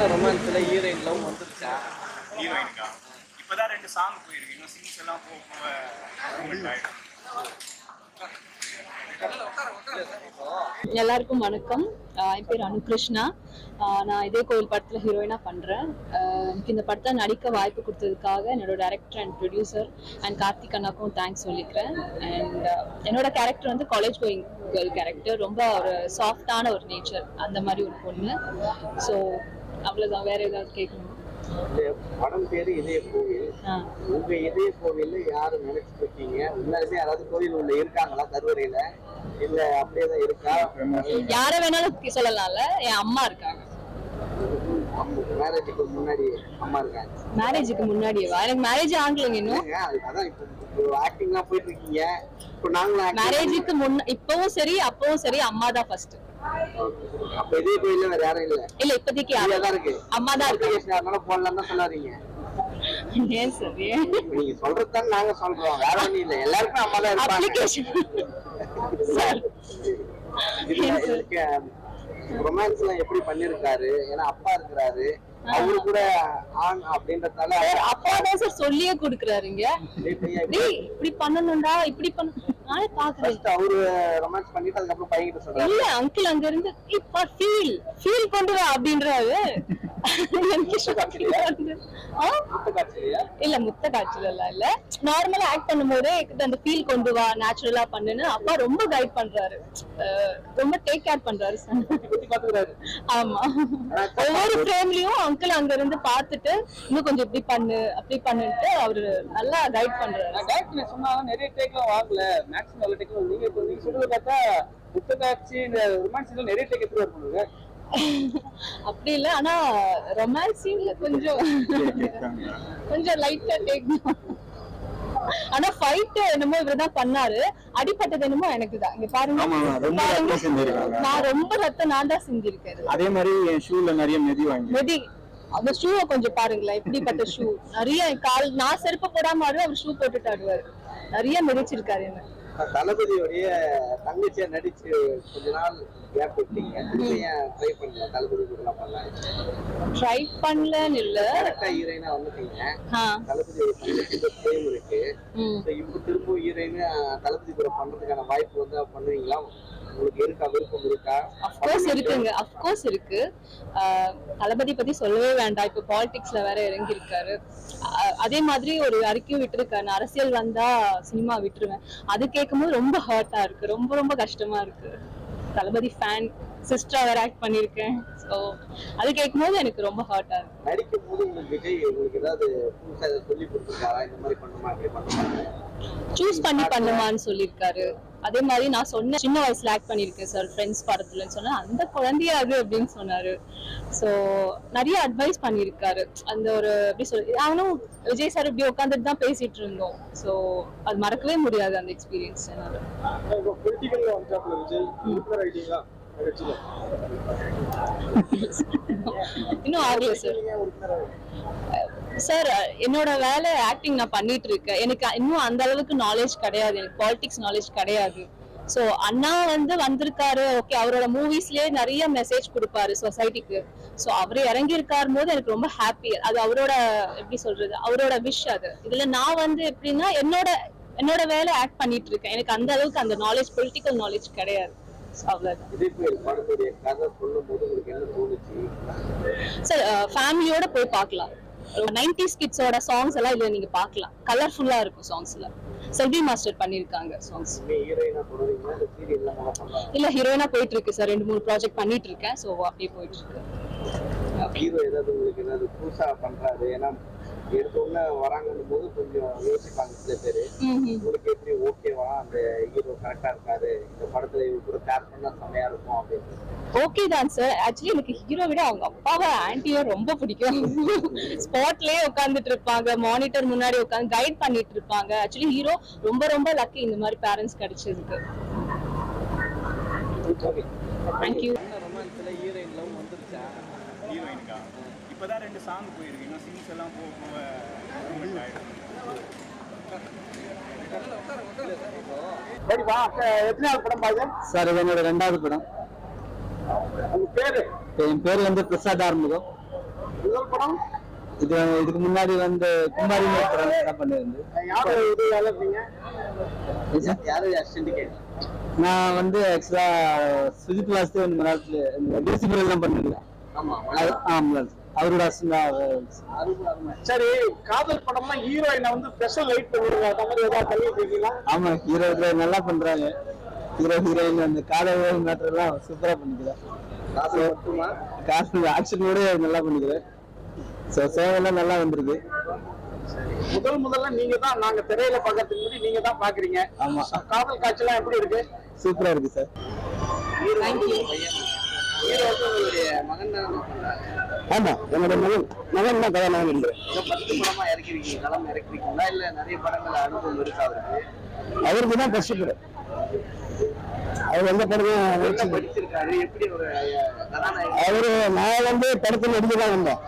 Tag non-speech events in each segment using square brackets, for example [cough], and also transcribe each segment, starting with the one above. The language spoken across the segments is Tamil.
பண்ண ரொமான்ஸ்ல ஹீரோயின் லவ் வந்துருச்சா? ஹீரோயினுக்கா இப்பதான் ரெண்டு சாங் போயிருக்கு. இன்னும் சீன்ஸ் எல்லாம் போக போக எல்லாருக்கும் வணக்கம். என் பேர் அனுகிருஷ்ணா. நான் இதே கோவில் படத்துல ஹீரோயினா பண்றேன். ஆஹ் எனக்கு இந்த படத்தை நடிக்க வாய்ப்பு கொடுத்ததுக்காக என்னோட director and producer and Karthik அண்ணாக்கும் thanks சொல்லிக்கிறேன். அண்ட் என்னோட கேரக்டர் வந்து காலேஜ் கோயிங் கேர்ள் கேரக்டர் ரொம்ப ஒரு சாஃப்டான ஒரு நேச்சர் அந்த மாதிரி ஒரு பொண்ணு. ஸோ அவ்வளோதான் வேற ஏதாவது கேட்கணும்? படம் பேரு இதய கோவில். உங்க இதய கோவில்ல யாரு நினைச்சிட்டு இருக்கீங்க? உண்மையாலுமே யாராவது கோவில் உள்ள இருக்காங்களா கருவறையில? இல்ல அப்படியே தான் இருக்கா யாரை வேணாலும் சொல்லலாம்ல. என் அம்மா இருக்காங்க. மேரேஜுக்கு முன்னாடி அம்மா இருக்காங்க. மேரேஜுக்கு முன்னாடியேவா? எனக்கு மேரேஜ் ஆகலைங்க இன்னும். அதான் இப்போ ஆக்டிங்லாம் போயிட்டு இருக்கீங்க இப்போ நாங்களும் acting- மேரேஜுக்கு முன்ன இப்பவும் சரி அப்பவும் சரி அம்மா தான் ஃபர்ஸ்ட் அப்ப இதே கோயில்ல வேற யாரும் இல்ல? இல்ல இப்போதைக்கு யாரும் தான் இருக்கு. அம்மா தான் இருக்கு யாருனாலும் போடலாம் தான் சொல்லாதீங்க நீங்க சொல்றது தான் நாங்க சொல்றோம். வேற ஒண்ணும் இல்ல. எல்லாருக்கும் அம்மா தான் இருப்பாங்க ரொமான்ஸ் எல்லாம் எப்படி பண்ணிருக்காரு? ஏன்னா அப்பா இருக்கிறாரு. அவரு கூட ஆண் அப்படின்றதால அப்பா தான் சார் சொல்லியே கொடுக்குறாருங்க. இப்படி பண்ணணும்டா இப்படி பண்ண நானே பாக்குறேன் அவரு ரொமான்ஸ் பண்ணிட்டு அதுக்கப்புறம் பையன் கிட்ட சொல்றாரு. இல்ல அங்கிள் அங்க இருந்து இப்ப ஃபீல் ஃபீல் வா அப்படின்றாரு. இல்ல முத்த காய்ச்சல் எல்லாம் இல்ல. நார்மலா ஆக்ட் பண்ணும்போதே அந்த ஃபீல் கொண்டு வா நேச்சுரலா பண்ணுன்னு அப்பா ரொம்ப கைட் பண்றாரு. அஹ் ரொம்ப டேக் கேர் பண்றாரு son. பத்தி பாத்துக்கிறாரு ஆமா ஒவ்வொரு ஃப்ரேம்லயும் அங்கிள் அங்க இருந்து பாத்துட்டு இன்னும் கொஞ்சம் இப்படி பண்ணு அப்படி பண்ணுன்ட்டு அவரு நல்லா கைட் பண்றாரு. நான் டேரக்டர் சொன்னா நிறைய டேக்லாம் வாங்கல. மேக்ஸிமம் நல்ல டேக்லாம் நீங்க இப்போ நீங்க சொல்றது பார்த்தா முத்த காட்சி இந்த ரொமான்ஸ் நிறைய டேக் எடுத்துட்டு வருவாங்க. அப்படி இல்ல ஆனா ரொமான்ஸ் கொஞ்சம் கொஞ்சம் லைட்டா டேக் ஆனா ஃபைட் என்னமோ இவர்தான் பண்ணாரு. அடிபட்டது என்னமோ எனக்கு தான் இங்க பாருங்க. நான் ரொம்ப ரத்தம் நான் தான் செஞ்சிருக்கேன் அதே மாதிரி என் ஷூல நிறைய மெதி வாங்கி. மெதி. அந்த ஷூவை கொஞ்சம் பாருங்களேன். எப்படிப்பட்ட ஷூ நிறைய கால் நான் செருப்பு போடாம ஆடுவேன் அவர் ஷூ போட்டுட்டு ஆடுவாரு. நிறைய மிதிச்சிருக்காரு என்ன. தளபதியோடைய தங்கச்சியா நடிச்சு கொஞ்ச நாள் கேப் விட்டீங்க. ட்ரை பண்ணல? தளபதி கூட பண்ணலாம் ட்ரை பண்ணலன்னு இல்ல. கரெக்டா ஹீரோயினா வந்துட்டீங்க. தளபதியோட இருக்கு. இப்ப திரும்ப ஹீரோயின் தளபதி கூட பண்றதுக்கான வாய்ப்பு வந்து பண்ணுவீங்களா? உங்களுக்கு இருக்கா விருப்பம் இருக்கா? அஃப்கோர்ஸ் இருக்குங்க. அஃப்கோர்ஸ் இருக்கு. தளபதி பத்தி சொல்லவே வேண்டாம். இப்போ பாலிடிக்ஸ்ல வேற இறங்கி இருக்காரு அதே மாதிரி ஒரு அறிக்கையும் விட்டுருக்காரு. நான் அரசியல் வந்தா சினிமா விட்டுருவேன். அது கேட்கும்போது ரொம்ப ஹர்ட்டா இருக்கு. ரொம்ப ரொம்ப கஷ்டமா இருக்கு. தளபதி ஃபேன் சிஸ்டரா வேற ஆக்ட் பண்ணிருக்கேன் ஸோ அது கேட்கும்போது எனக்கு ரொம்ப ஹர்ட்டா இருக்கு. நடிக்கும் போது உங்களுக்கு விஜய் உங்களுக்கு ஏதாவது புதுசா ஏதாவது சொல்லி கொடுத்துருக்காரா? இந்த மாதிரி பண்ணுமா இப்படி பண்ணுமா சூஸ் பண்ணி பண்ணுமான்னு சொல்லியிருக்காரு. அதே மாதிரி நான் சொன்னேன் சின்ன வயசுல ஆக்ட் பண்ணியிருக்கேன் சார் ஃப்ரெண்ட்ஸ் படத்துலன்னு சொன்னா அந்த குழந்தையா அது அப்படின்னு சொன்னாரு. ஸோ நிறைய அட்வைஸ் பண்ணியிருக்காரு. அந்த ஒரு எப்படி சொல்லி அவனும் விஜய் சார் இப்படி உட்காந்துட்டு தான் பேசிட்டு இருந்தோம். ஸோ அது மறக்கவே முடியாது அந்த எக்ஸ்பீரியன்ஸ் என்னால. [laughs] இன்னும் ஆகல சார் சார் என்னோட வேலை ஆக்டிங் நான் பண்ணிட்டு இருக்கேன் எனக்கு இன்னும் அந்த அளவுக்கு நாலேஜ் கிடையாது. எனக்கு பாலிடிக்ஸ் நாலேஜ் கிடையாது. ஸோ அண்ணா வந்து வந்திருக்காரு. ஓகே அவரோட மூவிஸ்லயே நிறைய மெசேஜ் கொடுப்பாரு சொசைட்டிக்கு ஸோ அவர் இறங்கி இருக்காரும் போது எனக்கு ரொம்ப ஹாப்பி அது அவரோட எப்படி சொல்றது அவரோட விஷ் அது. இதுல நான் வந்து எப்படின்னா என்னோட என்னோட வேலை ஆக்ட் பண்ணிட்டு இருக்கேன் எனக்கு அந்த அளவுக்கு அந்த நாலேஜ் பொலிட்டிக்கல் நாலேஜ் கிடையாது. சார் ஃபேமிலியோட போய் பார்க்கலாம். நைன்டிஸ் கிட்ஸோட சாங்ஸ் எல்லாம் இதுல நீங்க பார்க்கலாம். கலர்ஃபுல்லா இருக்கும் சாங்ஸ்ல செல்வி மாஸ்டர் பண்ணிருக்காங்க சாங்ஸ் இல்ல ஹீரோயினா போயிட்டு இருக்கு சார் ரெண்டு மூணு ப்ராஜெக்ட் பண்ணிட்டு இருக்கேன் ஸோ அப்படியே போயிட்டு இருக்கு ஹீரோ ஏதாவது உங்களுக்கு ஏதாவது புதுசா பண்றாரு? ஏன்னா எடுத்த உடனே வராங்கன்னும் போது கொஞ்சம் யோசிப்பாங்க சில பேரு. உங்களுக்கு எப்படி ஓகேவா அந்த ஹீரோ கரெக்டா இருக்காரு. இந்த படத்துல இவரு கூட பேர் பண்ணா செமையா இருக்கும் அப்படின்னு. ஓகே தான் சார் ஆக்சுவலி எனக்கு ஹீரோ விட அவங்க அப்பாவை ஆன்டியோ ரொம்ப பிடிக்கும். ஸ்பாட்லயே உட்காந்துட்டு இருப்பாங்க. மானிட்டர் முன்னாடி உட்காந்து கைட் பண்ணிட்டு இருப்பாங்க. ஆக்சுவலி ஹீரோ ரொம்ப ரொம்ப லக்கி இந்த மாதிரி பேரண்ட்ஸ் கிடைச்சதுக்கு. ஓகே தேங்க்யூ ரொமான்ஸ்ல ஹீரோயின் லவ் வந்துருச்சா ஹீரோயினுக்கா இப்பதான் ரெண்டு சாங் போயிருக்கு. இன்னும் சீன்ஸ் எல்லாம் போக போக சார் இது என்னோட ரெண்டாவது படம். உங்க பேரு? என் பேர் வந்து பிரசாத் படம்? இது இதுக்கு முன்னாடி வந்து குமாரி படம் தான் பண்ணிருந்து யாரு இது? வேலை இருந்தீங்க யாரு அசிஸ்டன்ட் கேட்டு. நான் வந்து ஆக்சுவலா சுஜித் வாஸ்தவ் இந்த நேரத்தில் டிசி பிறகு தான் பண்ணிருக்கேன் ஆமா ஆமா அவரோட சரி காதல் படம்னா ஹீரோயினை வந்து ஸ்பெஷல் லைட் பண்ணுவாங்க அந்த மாதிரி ஏதாவது பண்ணிட்டு ஆமா ஹீரோ நல்லா பண்றாங்க. ஹீரோ ஹீரோயின் அந்த காதல் மேட்டர் எல்லாம் சூப்பரா பண்ணிக்கிறேன் காசு மட்டுமா காசு ஆக்ஷன் கூட நல்லா பண்ணிக்கிறேன் ஸோ சேவெல்லாம் நல்லா வந்திருக்கு. முதல் முதல்ல நீங்க தான் நாங்க திரையில பாக்கிறதுக்கு முன்னாடி நீங்க தான் பாக்குறீங்க ஆமா. காதல் காட்சிலாம் எப்படி இருக்கு? சூப்பரா இருக்கு சார் ஆமா என்னோட மகன் மகன் தான் கதாநாயகன். இல்லை இப்போ பத்து படமா இறக்கிருக்கீங்க களம் இறக்கிருக்கீங்களா இல்ல நிறைய படங்கள் அனுபவம் இருக்கா அவருக்கு? அவருக்கு தான் ஃபர்ஸ்ட் படம். அவர் எந்த படமும் அவரு நான் வந்து படத்தில் நடிக்க தான் வந்தேன்.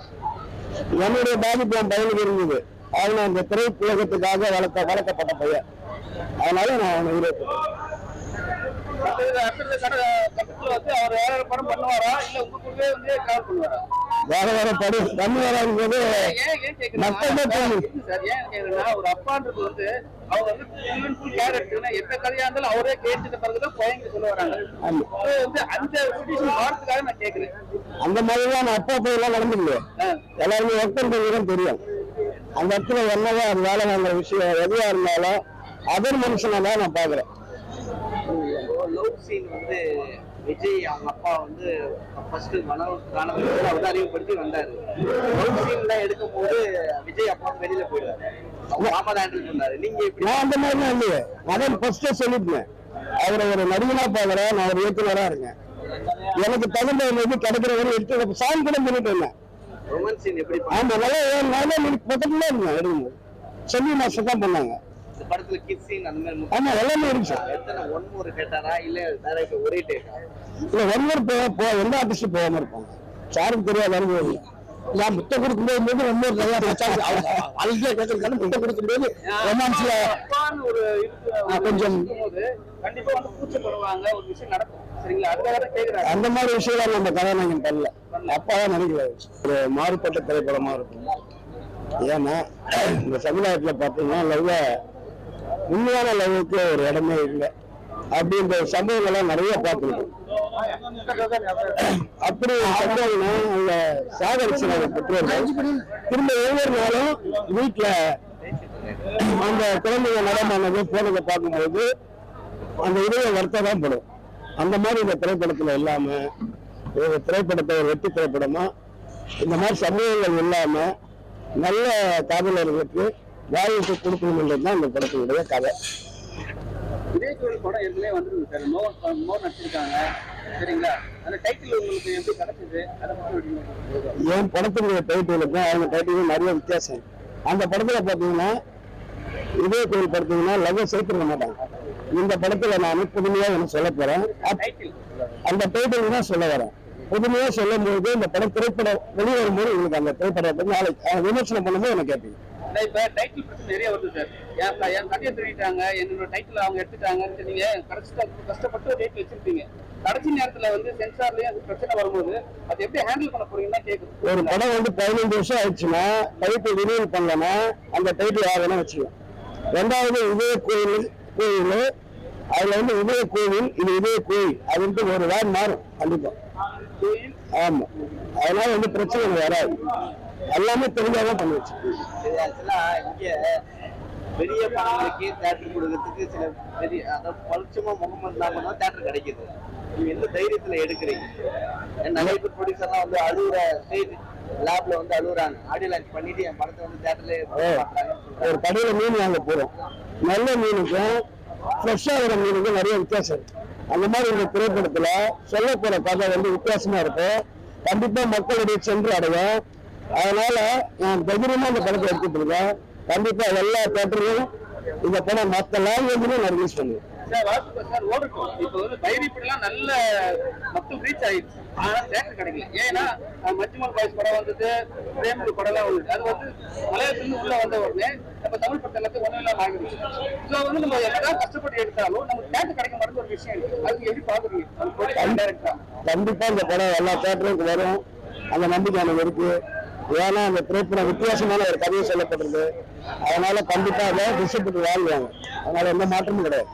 என்னுடைய பாதிப்பு என் பையனுக்கு இருந்தது. அவனை அந்த திரைப்புலகத்துக்காக வளர்க்க வளர்க்கப்பட்ட பையன். அதனால நான் அவனை விரும்புகிறேன் அடுத்தது அடுத்தது கட- கட்டத்துல வந்து அவர் வேற வேற படி கண்ணு வராது போது தோணும். இல்ல சார் ஏன் கேக்குறேன்னா ஒரு அப்பான்றது வந்து அவர் வந்து எடுத்துக்கினா எந்த கதையா இருந்தாலும் அவரே கேட்டுட்ட பிறகுதான் பையனுக்கு சொல்ல வராங்க வந்து அந்த சுச்சுவேஷன் மாறதுக்காக நான் கேக்குறேன் அந்த மாதிரிலாம் நான் அப்பா போய் எல்லாம் நடந்துக்கல. எல்லாருமே ஒர்க் தெரியும் அந்த இடத்துல என்னதான் அது வேலை வாங்குற விஷயம் எதுவா இருந்தாலும் அதர் மனுஷனா தான் நான் பாக்குறேன் லவ் சீன் வந்து விஜய் அவங்க அப்பா வந்து ஃபர்ஸ்ட் மனோக்கான அவர் அறிமுகப்படுத்தி வந்தாரு லவ் சீன்ல எடுக்கும் போது விஜய் அப்பா வெளியில போயிடுவாரு அவங்க ஹேண்டில் பண்ணாரு நீங்க நான் அந்த மாதிரிலாம் இல்லையே அதான் ஃபர்ஸ்டே சொல்லிட்டேன் அவரை ஒரு நடிகனா பாக்குறேன் நான் ஒரு இயக்குனரா இருக்கேன் எனக்கு தகுந்த இது கிடைக்கிற வரை எடுத்து சாமி கூட பண்ணிட்டு இருந்தேன் ஆமா நல்லா நல்லா பக்கத்துல இருந்தேன் எடுக்கும்போது சொல்லி மாசம் தான் பண்ணாங்க படத்துல கிஸ் சீன் அந்த மாதிரி. ஆமா எல்லாமே இருந்துச்சு. எத்தனை ஒன் மூணு கேட்டாரா இல்ல டேரக்ட் ஒரே டேக்கா இல்ல ஒன் இயர் போ எந்த ஆர்டிஸ்ட் போகாம இருப்பாங்க. யாருக்கு தெரியாத அனுபவம். நான் முட்டை கொடுக்கும்போது போது இயர் நிறைய அழுகிய கேட்கறதுக்கான முட்டை கொடுக்கும்போது ரொமான்ஸ்ல ஒரு இருக்கு கொஞ்சம். கண்டிப்பா வந்து கூச்சப்படுவாங்க ஒரு விஷயம் நடக்கும். சரிங்களா? அதுக்காக தான் கேக்குறாங்க. அந்த மாதிரி விஷயம் நம்ம கதாநாயகன் பண்ணல. அப்பா தான் நினைக்கிறாரு ஒரு மாறுபட்ட திரைப்படமா இருக்கும். ஏன்னா இந்த சமுதாயத்துல பாத்தீங்கன்னா லவ்ல உண்மையான லவ்வுக்கு ஒரு இடமே இல்லை. அப்படின்ற சம்பவங்கள்லாம் நிறைய பார்த்துருக்கோம். அப்படி ஒரு சம்பவம்னா அவங்க சாகரிச்சினாங்க பெற்றோர்கள் திரும்ப ஒவ்வொரு நாளும் வீட்டுல அந்த குழந்தைங்க நடமானது போனதை பார்க்கும்போது அந்த இதய வருத்தம் தான் படும். அந்த மாதிரி இந்த திரைப்படத்துல இல்லாம ஒரு திரைப்படத்தை ஒரு வெற்றி திரைப்படமா இந்த மாதிரி சம்பவங்கள் இல்லாம நல்ல காதலர்களுக்கு வாய்ப்பு கொடுக்கணும்ன்றது தான் இந்த படத்தினுடைய கதை. விஜய் படம் ஏற்கனவே வந்துருக்கு சார். மோ மோ நடிச்சிருக்காங்க. சரிங்களா? அந்த டைட்டில் உங்களுக்கு எப்படி கிடைச்சது? அதை. என் படத்தினுடைய டைட்டிலுக்கும் அவங்க டைட்டிலும் நிறைய வித்தியாசம். அந்த படத்துல பாத்தீங்கன்னா இதே கோயில் படத்தீங்கன்னா லவ் சேர்த்துக்க மாட்டாங்க. இந்த படத்துல நான் புதுமையா ஒன்று சொல்ல போறேன். அந்த டைட்டில் தான் சொல்ல வரேன். புதுமையா சொல்லும் போது இந்த படம் திரைப்படம் வெளிவரும்போது உங்களுக்கு அந்த திரைப்படத்தை நாளைக்கு விமர்சனம் பண்ணும்போது எனக்கு கேட்பீங்க அதான் இப்ப டைட்டில் பிரச்சனை நிறைய வருது சார் என் கதையை திருடிட்டாங்க என்னோட டைட்டில் அவங்க எடுத்துட்டாங்கன்னு நீங்க கடைசியா கஷ்டப்பட்டு டைட்டில் வச்சிருப்பீங்க. கடைசி நேரத்துல வந்து சென்சார்லயே அது பிரச்சனை வரும்போது அது எப்படி ஹேண்டில் பண்ண போறீங்கன்னா கேக்குது. ஒரு படம் வந்து பதினஞ்சு வருஷம் ஆயிடுச்சுன்னா டைட்டில் ரினியூல் பண்ணலன்னா அந்த டைட்டில் யார் வேணா வச்சுக்கலாம். ரெண்டாவது இதய கோயில். கோயில் அதுல வந்து இதய கோவில் இது இதய கோயில் அதுன்ட்டு ஒரு வேர் மாறும் கண்டிப்பா. கோயில்? ஆமா. அதனால வந்து பிரச்சனை வராது. எல்லாமே தெரிஞ்சாதான் பண்ணி வச்சு இது ஆக்சுவலா இங்க பெரிய படங்களுக்கு தேட்டர் கொடுக்கறதுக்கு சில பெரிய அதாவது பளிச்சமா முகமது நாம தேட்டர் கிடைக்குது. நீங்க எந்த தைரியத்துல எடுக்கிறீங்க? நிறைய பேர் ப்ரொடியூசர்லாம் வந்து அழுகுற ஸ்டேஜ் லேப்ல வந்து அழுகுறாங்க ஆடியோ லான்ச் பண்ணிட்டு என் படத்தை வந்து தேட்டர்ல ஒரு கடையில மீன் வாங்க போறோம். நல்ல மீனுக்கும் ஃப்ரெஷ்ஷா வர மீனுக்கும் நிறைய வித்தியாசம் இருக்கு. அந்த மாதிரி இந்த திரைப்படத்துல சொல்ல போற கதை வந்து வித்தியாசமா இருக்கும். கண்டிப்பா மக்களுடைய சென்று அடையும் அதனால நான் தைரியமா இந்த படத்தை எடுத்துட்டு இருக்கேன். கண்டிப்பா எல்லா தேட்டரையும் இந்த படம் மற்ற லாங்குவேஜ்லயும் நான் ரிலீஸ் பண்ணுவேன் நல்ல மக்கள் ரீச் ஆயிடுச்சு. ஆனா தேட்டர் கிடைக்கல. ஏன்னா மஞ்சுமல் பாய்ஸ் படம் வந்தது பிரேமலு படம் எல்லாம் வந்தது. அது வந்து மலையாளத்துல உள்ள வந்த உடனே நம்ம தமிழ் படத்தை எல்லாத்தையும் ஒன்றும் இல்லாம ஆகிடுச்சு வந்து நம்ம என்னதான் கஷ்டப்பட்டு எடுத்தாலும் நம்ம தேட்டர் கிடைக்க மாட்டேங்குது ஒரு விஷயம் இருக்கு. அதுக்கு எப்படி பாக்குறீங்க கண்டிப்பா இந்த படம் எல்லா தேட்டருக்கும் வரும். அந்த நம்பிக்கை எனக்கு இருக்கு. ஏன்னா அந்த திரைப்படம் வித்தியாசமான ஒரு கதையை சொல்லப்படுறது அதனால கண்டிப்பா அதை டிஸ்ட்ரிபியூட்டர் வாழ்வாங்க அதனால எந்த மாற்றமும் கிடையாது.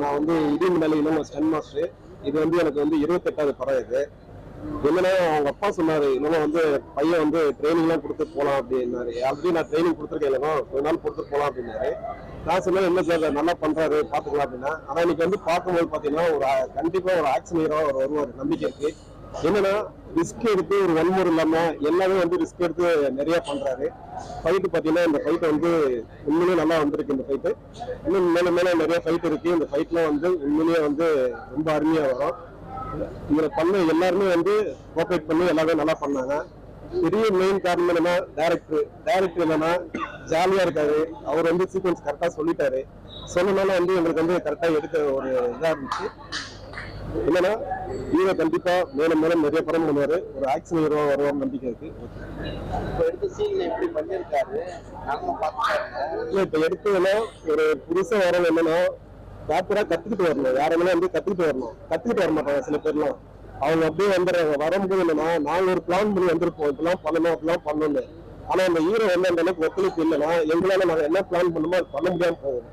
நான் வந்து இடியும் நிலையிலும் ஸ்டன் மாஸ்டர் இது வந்து எனக்கு வந்து இருபத்தெட்டாவது படம் இது. என்னன்னா அவங்க அப்பா சொன்னாரு இன்னும் வந்து பையன் வந்து ட்ரைனிங் எல்லாம் கொடுத்து போலாம் அப்படின்னாரு. ஆல்ரெடி நான் ட்ரைனிங் கொடுத்துருக்கேன் இல்லைனா கொஞ்ச நாள் கொடுத்து போலாம் அப்படின்னாரு. நான் சொன்னேன் என்ன சார் நல்லா பண்றாரு பாத்துக்கலாம் அப்படின்னா. ஆனா இன்னைக்கு வந்து பார்க்கும்போது பாத்தீங்கன்னா ஒரு கண்டிப்பா ஒரு ஆக்சன் ஹீரோ ஒரு வருவாரு. நம்பிக்கை இருக்கு. என்னன்னா ரிஸ்க் எடுத்து ஒரு வன்முறை இல்லாம எல்லாமே வந்து ரிஸ்க் எடுத்து நிறைய பண்றாரு. ஃபைட்டு பாத்தீங்கன்னா இந்த ஃபைட் வந்து உண்மையிலேயே நல்லா வந்திருக்கு இந்த ஃபைட்டு இன்னும் மேல மேல நிறைய ஃபைட் இருக்கு. இந்த ஃபைட்லாம் வந்து உண்மையிலேயே வந்து ரொம்ப அருமையா வரும். இதுல பண்ண எல்லாருமே வந்து கோஆபரேட் பண்ணி எல்லாமே நல்லா பண்ணாங்க. பெரிய மெயின் காரணம் என்னன்னா டேரக்டர் டேரக்டர் என்னன்னா ஜாலியா இருக்காரு. அவர் வந்து சீக்வன்ஸ் கரெக்டா சொல்லிட்டாரு. சொன்னனால வந்து எங்களுக்கு வந்து கரெக்டா எடுக்க ஒரு இதா இருந்துச்சு. என்னன்னா ஹீரோ கண்டிப்பா மேலும் மேலும் நிறைய படம் பண்ணுவாரு. ஒரு ஆக்ஷன் ஹீரோ வருவார் நம்பிக்கை இருக்கு. இப்போ எடுத்த சீன்ல எப்படி பார்த்துட்டாங்க இல்ல இப்ப எடுத்ததுல ஒரு புதுசா வரவங்க என்னன்னா ப்ராப்பரா கத்துக்கிட்டு வரணும். யாரெல்லாம் வந்து கத்துக்கிட்டு வரணும். கத்துக்கிட்டு வர மாட்டாங்க சில பேர்லாம். அவங்க அப்படியே வந்துடுறாங்க. வரும்போது என்னன்னா நாங்க ஒரு பிளான் பண்ணி வந்திருப்போம். இப்பெல்லாம் பண்ணணும் அப்படிலாம் பண்ணணும் ஆனா அந்த ஹீரோ வந்து அந்த அளவுக்கு ஒத்துழைப்பு இல்லைன்னா எங்களால நாங்க என்ன பிளான் பண்ணுமோ அது பண்ண முடியாம போகும்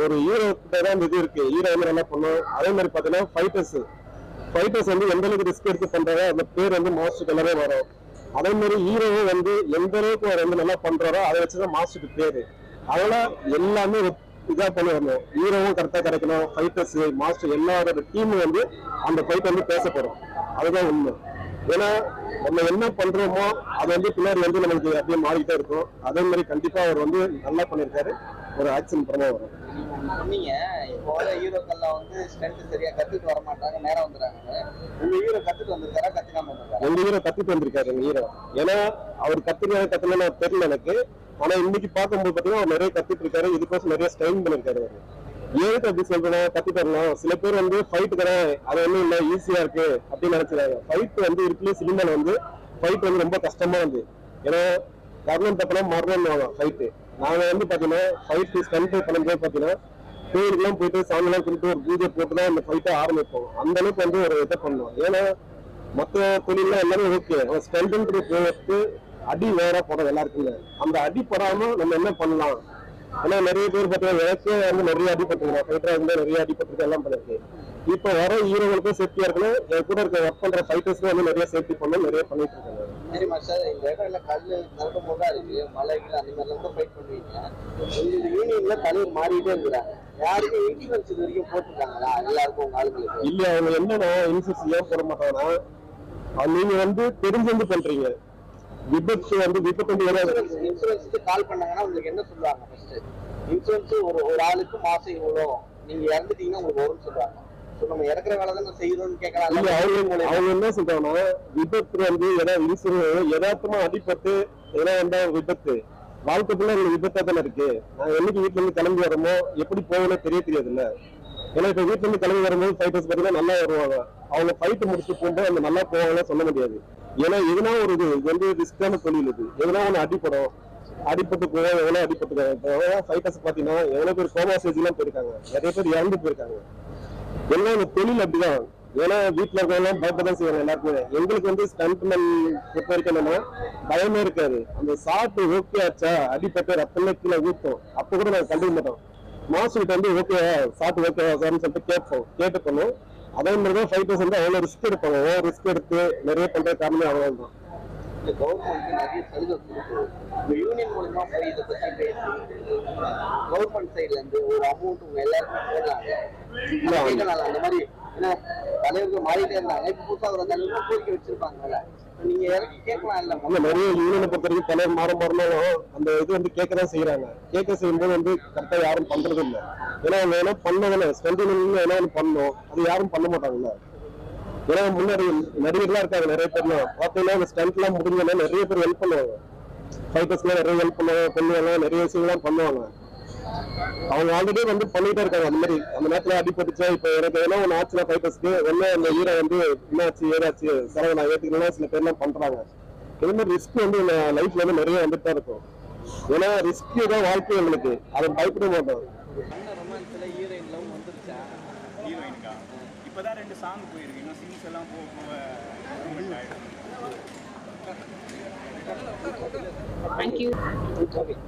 ஒரு ஹீரோ கிட்ட தான் இந்த இது இருக்கு. ஹீரோ வந்து நல்லா பண்ணும்? அதே மாதிரி பாத்தீங்கன்னா ஃபைட்டர்ஸ் ஃபைட்டர்ஸ் வந்து எந்த அளவுக்கு ரிஸ்க் எடுத்து பண்றாரோ அந்த பேர் வந்து மாஸ்டருக்கு எல்லாமே வரும். அதே மாதிரி ஹீரோவும் வந்து எந்த அளவுக்கு அவர் வந்து நல்லா பண்றாரோ அதை வச்சுதான் மாஸ்டருக்கு பேரு. அதனால எல்லாமே இதா பண்ணி ஹீரோவும் கரெக்டா கிடைக்கணும். ஃபைட்டர்ஸ் மாஸ்டர் எல்லாரோட டீமும் வந்து அந்த ஃபைட் வந்து பேசப்படும். அதுதான் உண்மை. ஏன்னா நம்ம என்ன பண்றோமோ அது வந்து பின்னாடி வந்து நமக்கு அப்படியே மாறிக்கிட்டே இருக்கும். அதே மாதிரி கண்டிப்பா அவர் வந்து நல்லா பண்ணியிருக்காரு. ஒரு ஆக்ஷன் படமா வரும். சொன்னீங்க இப்போ ஹீரோக்கள்லாம் வந்து ஸ்ட்ரென்த் சரியா கத்துட்டு வர மாட்டாங்க நேரம் வந்துடுறாங்க. உங்க ஹீரோ கத்துட்டு வந்திருக்காரா கத்துக்காம வந்திருக்காரா? எங்க ஹீரோ கத்துட்டு வந்திருக்காரு எங்க ஹீரோ ஏன்னா அவர் கத்துக்க கத்துலன்னு தெரியல எனக்கு. ஆனா இன்னைக்கு பார்க்கும்போது பாத்தீங்கன்னா அவர் நிறைய கத்துட்டு இருக்காரு. இதுக்கோசம் நிறைய ஸ்டைன் பண்ணிருக்காரு அவரு. ஏதுக்கு அப்படி சொல்றேன் கத்துட்டு தரணும். சில பேர் வந்து ஃபைட் தரேன் அது ஒண்ணும் இல்ல ஈஸியா இருக்கு அப்படின்னு நினைச்சிருக்காங்க ஃபைட் வந்து இருக்குல்ல சினிமால வந்து ஃபைட் வந்து ரொம்ப கஷ்டமா வந்து. ஏன்னா கர்ணம் தப்பனா மரணம் ஃபைட்டு நாங்க வந்து பாத்தீங்கன்னா ஃபைட் ஸ்டண்ட் பண்ணும்போது பாத்தீங்கன்னா கோயிலுக்குலாம் போயிட்டு சாமிலாம் கும்பிட்டு ஒரு பூஜை போட்டு தான் அந்த ஃபைட்டை ஆரம்பிப்போம். அந்த அளவுக்கு வந்து ஒரு இதை பண்ணுவோம். ஏன்னா மற்ற தொழில்லாம் எல்லாமே ஓகே ஸ்ட்ரென்த் போட்டு அடி வேற போடுறது எல்லாருக்குமே. அந்த அடி படாம நம்ம என்ன பண்ணலாம்? ஏன்னா நிறைய பேர் பார்த்தீங்கன்னா எனக்கே வந்து நிறைய அடிபட்டுருக்கேன் ஃபைட்டரா இருந்து நிறைய அடிபட்டு எல்லாம் பண்ணிருக்கு. இப்போ வர ஹீரோகளுக்கும் சேஃப்டியா இருக்கணும். என் கூட இருக்க ஒர்க் பண்ற ஃபைட்டர்ஸ்க்கும் வந்து நிறைய சேஃப்டி பண்ணணும். நிறைய பண்ணிட்டு இருக்காங்க. சரி மாஸ்டர் இந்த இடம் எல்லாம் கல்லு கரடு போட்டா இருக்கு. அந்த ஃபைட் பண்ணுவீங்க. யூனியன்ல மாறிட்டே இருக்கிறாங்க யாருக்கும் இன்சூரன்ஸ் இது வரைக்கும் போட்டிருக்காங்களா? எல்லாருக்கும் உங்க ஆளுங்களுக்கு? இல்ல அவங்க என்னன்னா இன்சூரன்ஸ் ஏன் போட மாட்டாங்கன்னா நீங்க வந்து தெரிஞ்சு பண்றீங்க. விபத்து வந்து விபத்து வராது. இன்சூரன்ஸ் இன்சூரன்ஸ்க்கு கால் பண்ணாங்கன்னா உங்களுக்கு என்ன சொல்லுவாங்க ஃபர்ஸ்ட் இன்சூரன்ஸ் ஒரு ஒரு ஆளுக்கு மாசம் இவ்வளோ. நீங்க இறந்துட்டீங்கன்னா உங்களுக்கு வரும்னு சொல்லுவாங்க. ஸோ நம்ம இறக்குற வேலை தான் செய்யறோம்னு இல்ல கேட்கலாம் அவங்க அவங்க என்ன சொல்றாங்கன்னா விபத்து வந்து ஏதா இன்சூரன்ஸ் யதார்த்தமா அடிபட்டு ஏதோ வந்தா விபத்து. வாழ்க்கை ஃபுல்லா விபத்தா தானே இருக்கு. நாங்க என்னைக்கு வீட்டுல இருந்து கிளம்பி வரோமோ எப்படி போகணும் தெரிய தெரியாதுல்ல. ஏன்னா இப்ப வீட்டுல இருந்து கிளம்பி வரும்போது ஃபைட்டர்ஸ் பாத்தீங்கன்னா நல்லா வருவாங்க. அவங்க ஃபைட் முடிச்சு போகும்போது அந்த நல்லா போவாங்கன்னு சொல்ல முடியாது. ஏன்னா எதுனா ஒரு இது இது வந்து ரிஸ்கான தொழில் இது. எதுனா ஒண்ணு அடிப்படும் அடிப்பட்டு போவோம் எவ்வளவு அடிபட்டு ஃபைட்டர்ஸ் பாத்தீங்கன்னா எவ்வளவு பேர் கோமா ஸ்டேஜ் எல்லாம் போயிருக்காங்க. நிறைய பேர் இறந்து போயிருக்காங்க. எல்லாம் இந்த தொழில் அப்படிதான். ஏன்னா வீட்டுல இருக்கவங்க பயப்பதான் செய்வாங்க எல்லாருக்குமே. எங்களுக்கு வந்து ஸ்டண்ட்மேன் பொறுத்த வரைக்கும் என்னன்னா பயமே இருக்காது. அந்த சாப்பிட்டு ஓகே ஆச்சா அடிப்பட்டு ரத்தமே கீழே ஊத்தும். அப்ப கூட நாங்க கண்டுக்க மாட்டோம். மாஸ்டர்கிட்ட வந்து ஓகே சாப்பிட்டு ஓகே சார்னு சொல்லிட்டு கேட்போம். கேட்டு பண்ணும் அதே மாதிரி தான் ஃபைட்டர்ஸ் வந்து அவ்வளவு ரிஸ்க் எடுப்பாங்க? ஓ ரிஸ்க் எடுத்து நிறைய பண்ற காரணமே அவ்வளவு தான் கவர்மெண்ட் சைடுல இருந்து ஒரு அமௌண்ட் எல்லாருக்கும் போடலாங்க தலைவர்கள் மாறிட்டே இருந்தாங்க இப்ப புதுசா ஒரு தலைவர் கோரிக்கை வச்சிருப்பாங்கல்ல நீங்க இறக்கி கேட்கலாம் இல்ல இல்ல நிறைய யூனியனை பொறுத்த வரைக்கும் தலைவர் மாற மாறினாலும் அந்த இது வந்து கேட்கதான் செய்யறாங்க கேட்க செய்யும்போது வந்து கரெக்டா யாரும் பண்றது இல்ல. ஏன்னா அவங்க என்ன பண்ணதில்ல ஸ்ட்ரென்த் என்ன ஒண்ணு பண்ணணும். அது யாரும் பண்ண மாட்டாங்கல்ல. ஏன்னா முன்னாடி நடிகர்லாம் இருக்காங்க நிறைய பேர்லாம். பார்த்தீங்கன்னா அந்த ஸ்டண்ட் எல்லாம் முடிஞ்சோன்னா நிறைய பேர் ஹெல்ப் பண்ணுவாங்க. ஃபைட்டர்ஸ்லாம் நிறைய ஹெல்ப் பண்ணுவாங்க பண்ணுவாங்க நிறைய விஷயங்கள்லாம் பண்ணுவாங்க. அவங்க ஆல்ரெடி வந்து பண்ணிட்டே இருக்காங்க. அந்த மாதிரி அந்த நேரத்துல அடிபட்டுச்சா இப்ப எனக்கு எதனா ஒன்று ஆச்சுனா ஃபைட்டர்ஸ்க்கு ஒண்ணு அந்த ஹீரோ வந்து என்னாச்சு ஏதாச்சு சரவ நான் ஏத்துக்கலாம் சில பேர்லாம் பண்றாங்க. இது மாதிரி ரிஸ்க் வந்து இந்த லைஃப்ல வந்து நிறைய வந்துட்டு தான் இருக்கும். ஏன்னா ரிஸ்க் தான் வாழ்க்கை எங்களுக்கு அதை பயப்பட மாட்டோம். ரொமான்ஸ்ல ஹீரோயின் லவ் வந்துருச்சா? ஹீரோயினுக்கா இப்பதான் ரெண்டு சாங் போயிருக்கு. இன்னும் சீன்ஸ் எல்லாம் போக போக improvement ஆயிடும். Thank you thank you